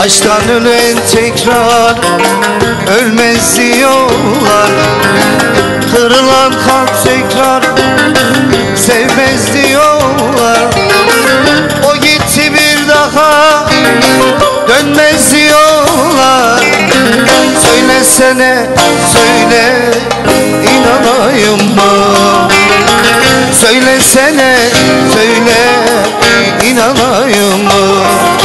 Aşktan ölen tekrar ölmez diyorlar. Kırılan kalp tekrar sevmez diyorlar. O gitti bir daha dönmez diyorlar. Söylesene söyle inanayım mı? Söylesene söyle inanayım mı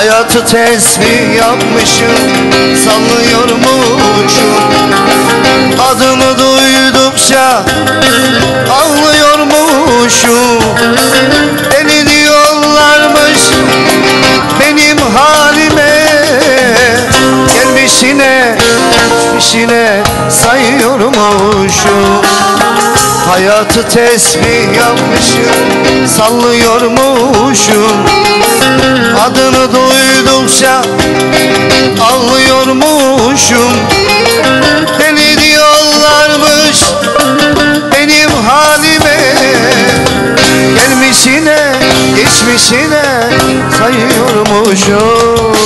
Hayatı tesbih yapmışım Sallıyormuşum Adını duydukça Ağlıyormuşum Beni diyorlarmış Benim halime. Gelmişine Geçmişine sayıyormuşum. Hayatı tesbih yapmışım Sallıyormuşum Adını duydukça Ağlıyormuşum Deli diyorlarmış Benim halime. Gelmişine Geçmişine Sayıyormuşum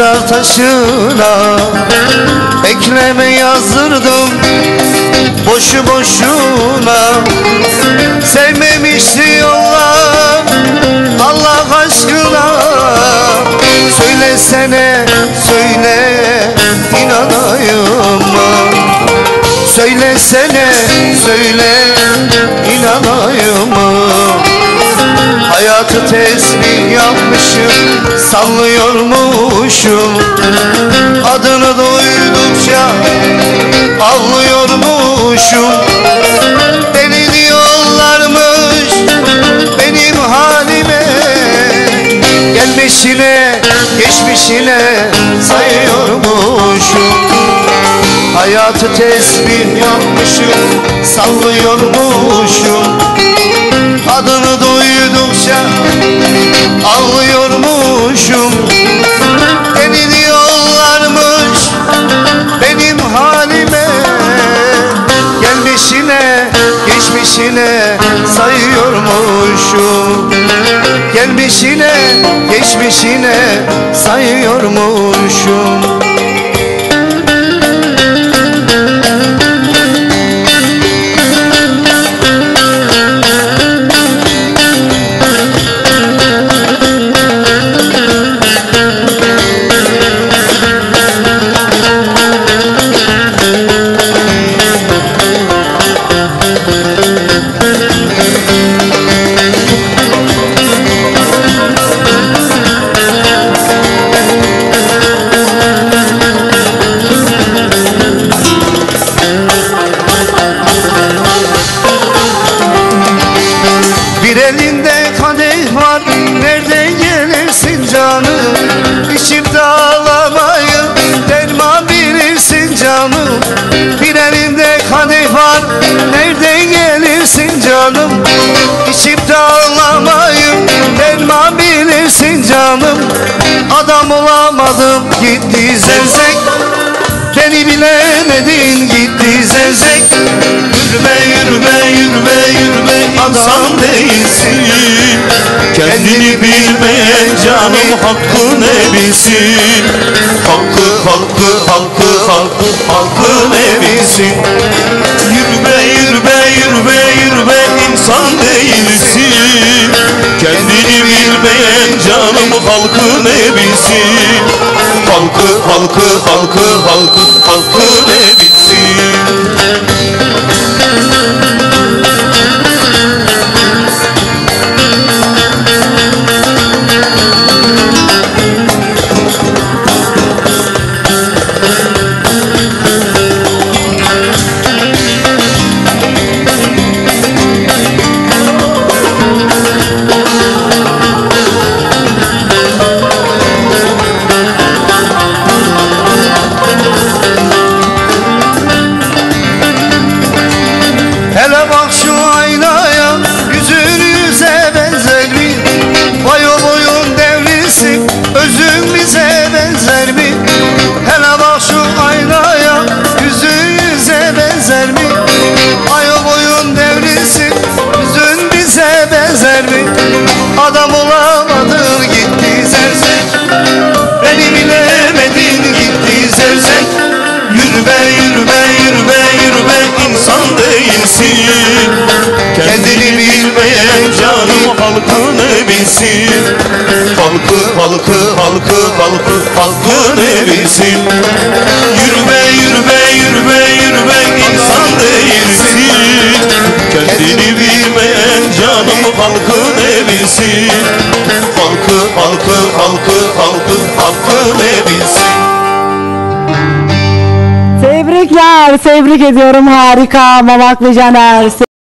mezar taşına Bekleme yazdırdım boşu boşuna. Sevmemiş diyorlar Allah aşkına. Söylesene söyle inanayım mı? Söylesene söyle inanayım mı Hayatı tesbih yapmışım Sallıyormuşum. Adını duydukça Ağlıyormuşum. Deli diyorlarmış Benim halime. Gelmişine Geçmişine Sayıyormuşum. Hayatı tesbih yapmışım Sallıyormuşum Adını duydukça ağlıyormuşum. Beni diyorlarmış benim halime Gelmişine geçmişine sayıyormuşum. Gelmişine geçmişine sayıyormuşum Nereden gelirsin canım? İçip de ağlamayı Derman bilirsin canım. Adam olamadım gitti zevzek. Beni bilemedin gitti zevzek. Yürüme yürüme yürüme yürüme insan değilsin. Kendini bilmeyen canım. hakkı ne bilsin? Hakkı hakkı hakkı hakkı hakkı ne bilsin Kendini bilmeyen canım halkı ne bilsin? Halkı halkı halkı halkı halkı bilsin Halkı halkı halkı halkı halkı ne bilsin Yürüme yürüme yürüme yürüme insan değilsin. Kendini bilmeyen canım halkı ne bilsin Halkı halkı halkı halkı halkı ne bilsin Tebrikler, tebrik ediyorum. Harika Mamaklı Caner.